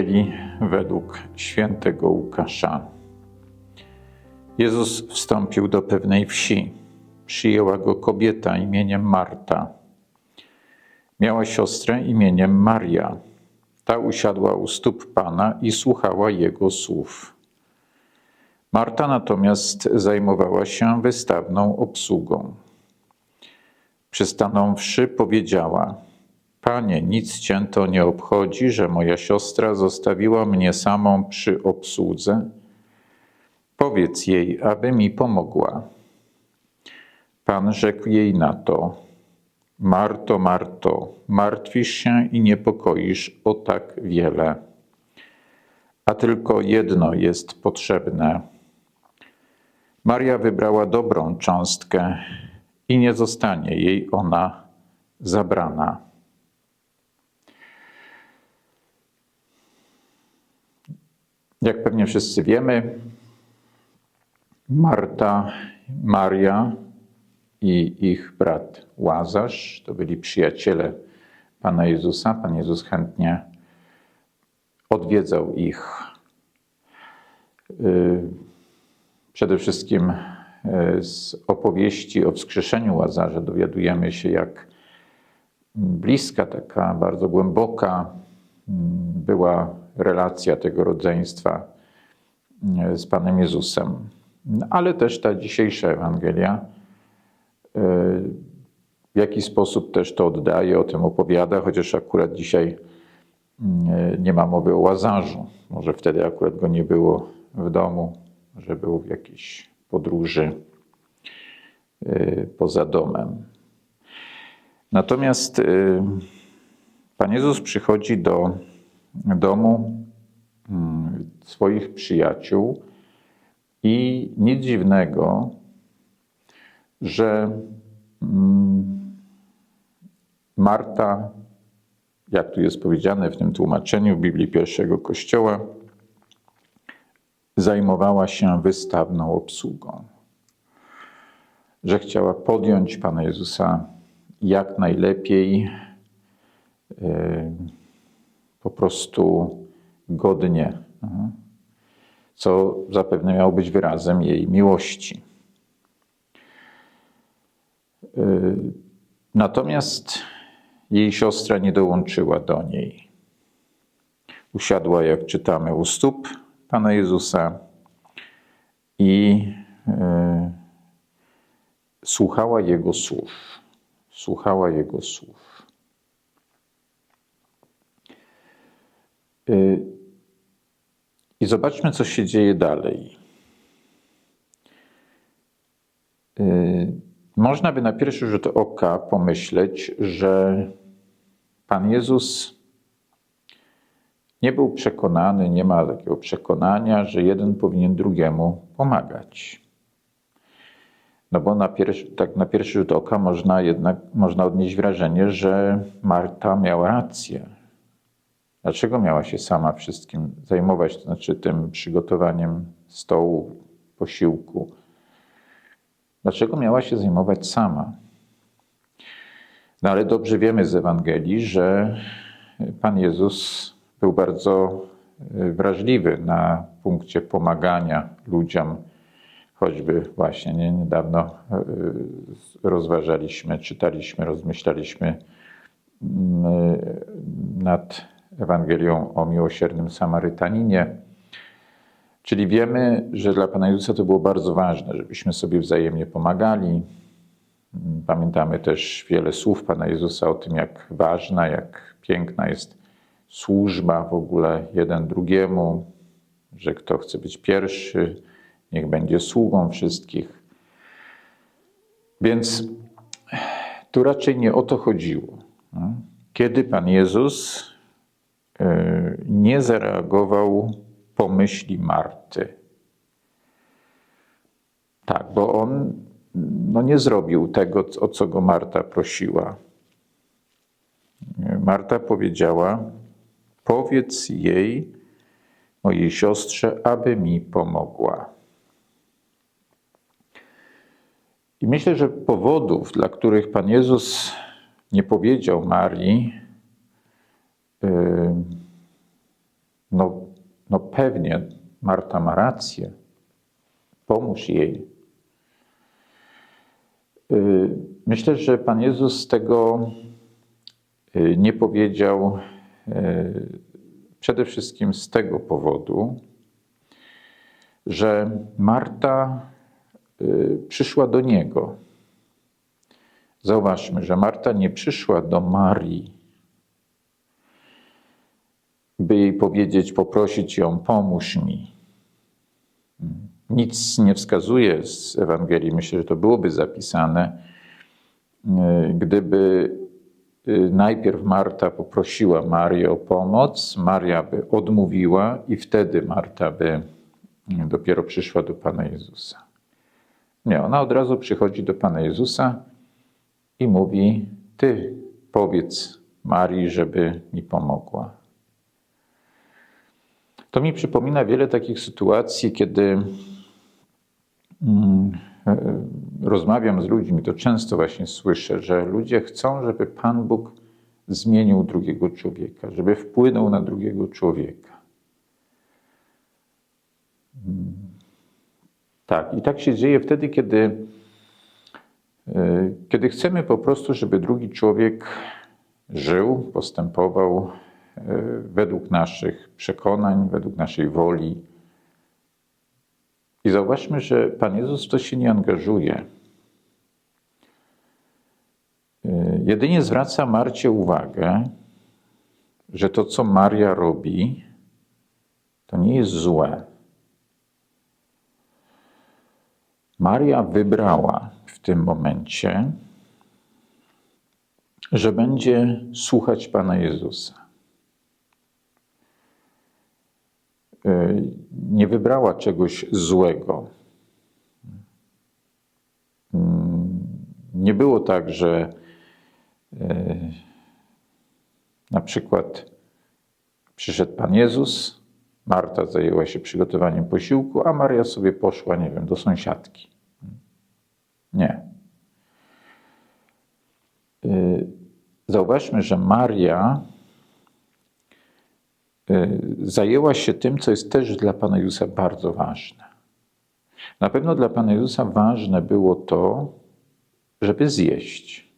Ewangelii według świętego Łukasza. Jezus wstąpił do pewnej wsi. Przyjęła go kobieta imieniem Marta. Miała siostrę imieniem Maria. Ta usiadła u stóp Pana i słuchała jego słów. Marta natomiast zajmowała się wystawną obsługą. Przystanąwszy, powiedziała: Panie, nic cię to nie obchodzi, że moja siostra zostawiła mnie samą przy obsłudze? Powiedz jej, aby mi pomogła. Pan rzekł jej na to: Marto, Marto, martwisz się i niepokoisz o tak wiele. A tylko jedno jest potrzebne. Maria wybrała dobrą cząstkę i nie zostanie jej ona zabrana. Jak pewnie wszyscy wiemy, Marta, Maria i ich brat Łazarz to byli przyjaciele Pana Jezusa. Pan Jezus chętnie odwiedzał ich. Y, przede wszystkim y, z opowieści o wskrzeszeniu Łazarza dowiadujemy się, jak bliska, taka bardzo głęboka była relacja tego rodzeństwa e, z Panem Jezusem. Ale też ta dzisiejsza Ewangelia e, w jaki sposób też to oddaje, o tym opowiada, chociaż akurat dzisiaj e, nie ma mowy o Łazarzu. Może wtedy akurat go nie było w domu, że był w jakiejś podróży poza domem. Natomiast Pan Jezus przychodzi do domu mm, swoich przyjaciół i nic dziwnego, że mm, Marta, jak tu jest powiedziane w tym tłumaczeniu Biblii pierwszego Kościoła, zajmowała się wystawną obsługą. Że chciała podjąć Pana Jezusa jak najlepiej po prostu godnie, mhm. co zapewne miało być wyrazem jej miłości. Y, natomiast jej siostra nie dołączyła do niej. Usiadła, jak czytamy, u stóp Pana Jezusa i y, słuchała Jego słów. Słuchała Jego słów. I zobaczmy, co się dzieje dalej. Y, można by na pierwszy rzut oka pomyśleć, że Pan Jezus nie był przekonany, nie ma takiego przekonania, że jeden powinien drugiemu pomagać. No bo na pierwszy, tak na pierwszy rzut oka można jednak można odnieść wrażenie, że Marta miała rację, Dlaczego miała się sama wszystkim zajmować, to znaczy tym przygotowaniem stołu, posiłku? Dlaczego miała się zajmować sama? No ale dobrze wiemy z Ewangelii, że Pan Jezus był bardzo e, wrażliwy na punkcie pomagania ludziom. Choćby właśnie nie, niedawno e, rozważaliśmy, czytaliśmy, rozmyślaliśmy mm, e, nad Ewangelią o miłosiernym Samarytaninie. Czyli wiemy, że dla Pana Jezusa to było bardzo ważne, żebyśmy sobie wzajemnie pomagali. Pamiętamy też wiele słów Pana Jezusa o tym, jak ważna, jak piękna jest służba w ogóle jeden drugiemu, że kto chce być pierwszy, niech będzie sługą wszystkich. Więc tu raczej nie o to chodziło. Kiedy Pan Jezus nie zareagował po myśli Marty. Tak, bo on no, nie zrobił tego, o co go Marta prosiła. Marta powiedziała: Powiedz jej, mojej siostrze, aby mi pomogła. I myślę, że powodów, dla których Pan Jezus nie powiedział Marii, no, no pewnie Marta ma rację, pomóż jej. Y, myślę, że Pan Jezus tego y, nie powiedział y, przede wszystkim z tego powodu, że Marta przyszła do Niego. Zauważmy, że Marta nie przyszła do Marii, by jej powiedzieć, poprosić ją, pomóż mi. Nic nie wskazuje z Ewangelii, myślę, że to byłoby zapisane, gdyby e, najpierw Marta poprosiła Marię o pomoc, Maria by odmówiła i wtedy Marta by dopiero przyszła do Pana Jezusa. Nie, ona od razu przychodzi do Pana Jezusa i mówi: Ty powiedz Marii, żeby mi pomogła. To mi przypomina wiele takich sytuacji, kiedy mm, e, rozmawiam z ludźmi, to często właśnie słyszę, że ludzie chcą, żeby Pan Bóg zmienił drugiego człowieka, żeby wpłynął na drugiego człowieka. Mm. Tak, i tak się dzieje wtedy, kiedy, e, kiedy chcemy po prostu, żeby drugi człowiek żył, postępował, według naszych przekonań, według naszej woli. I zauważmy, że Pan Jezus w to się nie angażuje. E, jedynie zwraca Marcie uwagę, że to, co Maria robi, to nie jest złe. Maria wybrała w tym momencie, że będzie słuchać Pana Jezusa. Nie wybrała czegoś złego. Mm, nie było tak, że e, na przykład przyszedł Pan Jezus, Marta zajęła się przygotowaniem posiłku, a Maria sobie poszła, nie wiem, do sąsiadki. Nie. E, zauważmy, że Maria E, zajęła się tym, co jest też dla Pana Jezusa bardzo ważne. Na pewno dla Pana Jezusa ważne było to, żeby zjeść.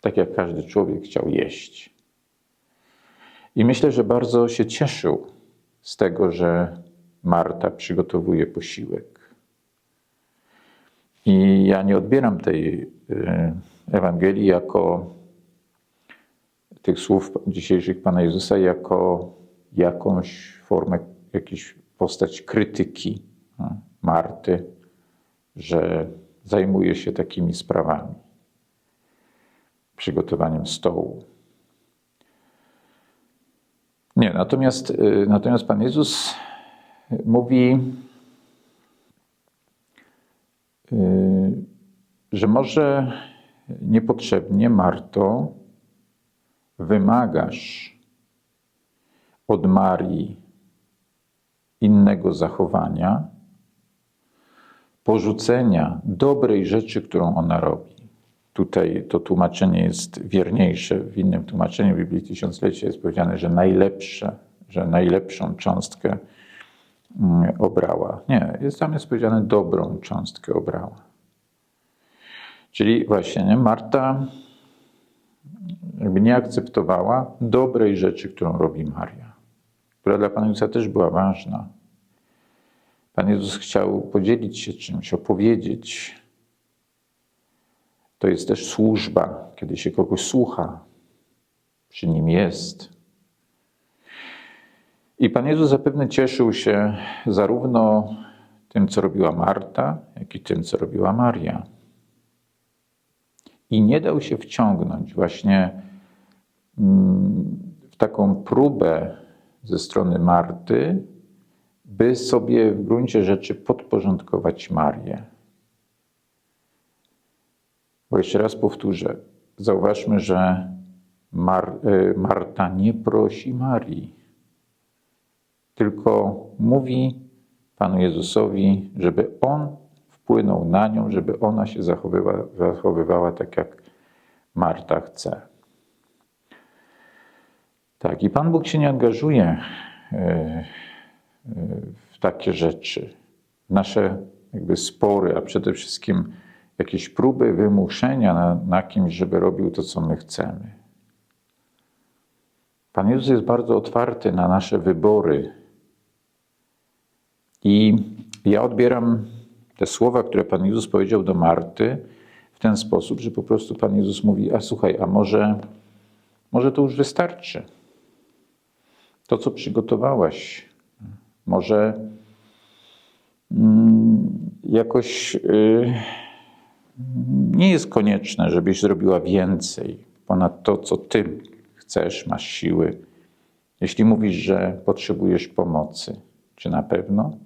Tak jak każdy człowiek chciał jeść. I myślę, że bardzo się cieszył z tego, że Marta przygotowuje posiłek. I ja nie odbieram tej e, Ewangelii jako tych słów dzisiejszych Pana Jezusa jako jakąś formę, jakiś postać krytyki no, Marty, że zajmuje się takimi sprawami, przygotowaniem stołu. Nie, natomiast, y, natomiast Pan Jezus mówi, y, że może niepotrzebnie, Marto, wymagasz od Marii innego zachowania, porzucenia dobrej rzeczy, którą ona robi. Tutaj to tłumaczenie jest wierniejsze. W innym tłumaczeniu Biblii Tysiąclecia jest powiedziane, że najlepsze, że najlepszą cząstkę mm, obrała. Nie, jest tam jest powiedziane dobrą cząstkę obrała. Czyli właśnie nie, Marta jakby nie akceptowała dobrej rzeczy, którą robi Maria która dla Pana Jezusa też była ważna. Pan Jezus chciał podzielić się czymś, opowiedzieć. To jest też służba, kiedy się kogoś słucha, przy nim jest. I Pan Jezus zapewne cieszył się zarówno tym, co robiła Marta, jak i tym, co robiła Maria. I nie dał się wciągnąć właśnie mm, w taką próbę ze strony Marty, by sobie w gruncie rzeczy podporządkować Marię. Bo jeszcze raz powtórzę, zauważmy, że Mar e, Marta nie prosi Marii, tylko mówi Panu Jezusowi, żeby On wpłynął na nią, żeby ona się zachowywała, zachowywała tak, jak Marta chce. Tak, i Pan Bóg się nie angażuje e, w takie rzeczy, nasze jakby spory, a przede wszystkim jakieś próby wymuszenia na, na kimś, żeby robił to, co my chcemy. Pan Jezus jest bardzo otwarty na nasze wybory. I ja odbieram te słowa, które Pan Jezus powiedział do Marty w ten sposób, że po prostu Pan Jezus mówi: A słuchaj, a może, może to już wystarczy? To, co przygotowałaś, może mm, jakoś y, nie jest konieczne, żebyś zrobiła więcej ponad to, co ty chcesz, masz siły. Jeśli mówisz, że potrzebujesz pomocy, czy na pewno?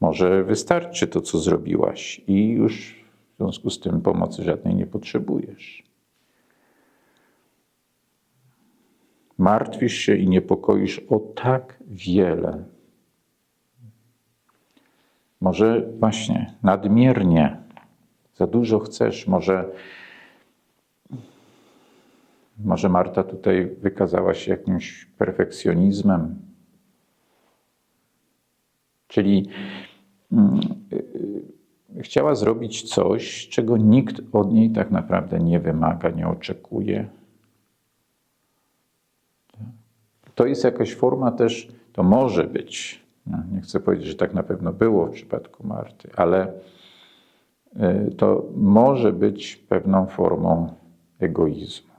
Może wystarczy to, co zrobiłaś, i już w związku z tym pomocy żadnej nie potrzebujesz. Martwisz się i niepokoisz o tak wiele. Może właśnie nadmiernie, za dużo chcesz, może, może Marta tutaj wykazała się jakimś perfekcjonizmem. Czyli mm, chciała zrobić coś, czego nikt od niej tak naprawdę nie wymaga, nie oczekuje. To jest jakaś forma też, to może być, no, nie chcę powiedzieć, że tak na pewno było w przypadku Marty, ale y, to może być pewną formą egoizmu.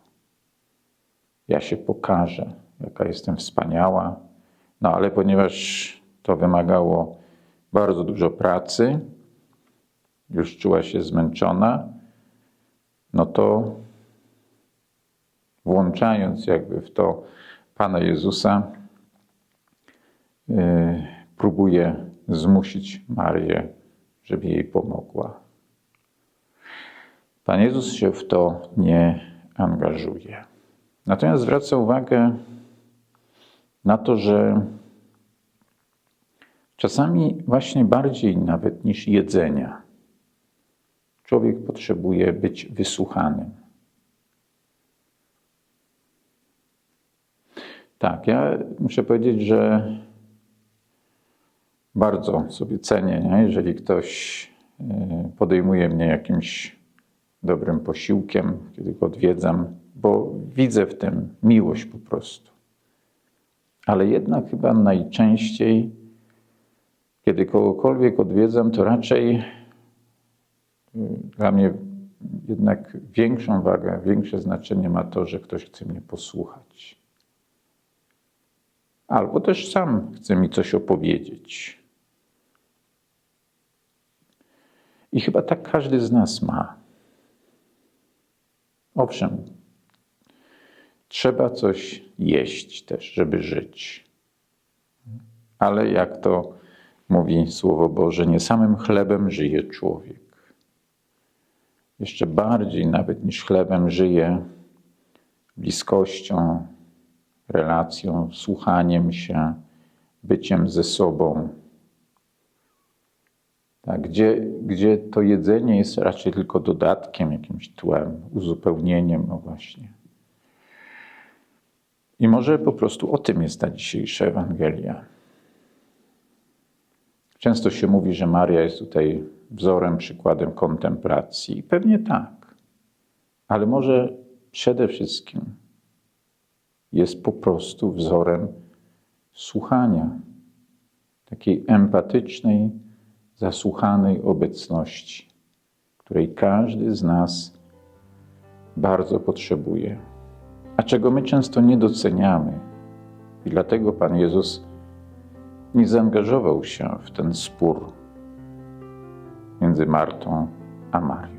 Ja się pokażę, jaka jestem wspaniała, no ale ponieważ to wymagało bardzo dużo pracy, już czuła się zmęczona, no to włączając jakby w to Pana Jezusa, yy, próbuje zmusić Marię, żeby jej pomogła. Pan Jezus się w to nie angażuje. Natomiast zwraca uwagę na to, że czasami właśnie bardziej nawet niż jedzenia, człowiek potrzebuje być wysłuchanym. Tak, ja muszę powiedzieć, że bardzo sobie cenię, nie? jeżeli ktoś e, podejmuje mnie jakimś dobrym posiłkiem, kiedy go odwiedzam, bo widzę w tym miłość po prostu. Ale jednak chyba najczęściej, kiedy kogokolwiek odwiedzam, to raczej e, dla mnie jednak większą wagę, większe znaczenie ma to, że ktoś chce mnie posłuchać albo też sam chce mi coś opowiedzieć. I chyba tak każdy z nas ma. Owszem, trzeba coś jeść też, żeby żyć. Ale jak to mówi Słowo Boże, nie samym chlebem żyje człowiek. Jeszcze bardziej nawet niż chlebem żyje bliskością, relacją, słuchaniem się, byciem ze sobą. Tak, gdzie, gdzie to jedzenie jest raczej tylko dodatkiem, jakimś tłem, uzupełnieniem, no właśnie. I może po prostu o tym jest ta dzisiejsza Ewangelia. Często się mówi, że Maria jest tutaj wzorem, przykładem kontemplacji. I pewnie tak. Ale może przede wszystkim jest po prostu wzorem słuchania, takiej empatycznej, zasłuchanej obecności, której każdy z nas bardzo potrzebuje, a czego my często nie doceniamy. I dlatego Pan Jezus nie zaangażował się w ten spór między Martą a Marią.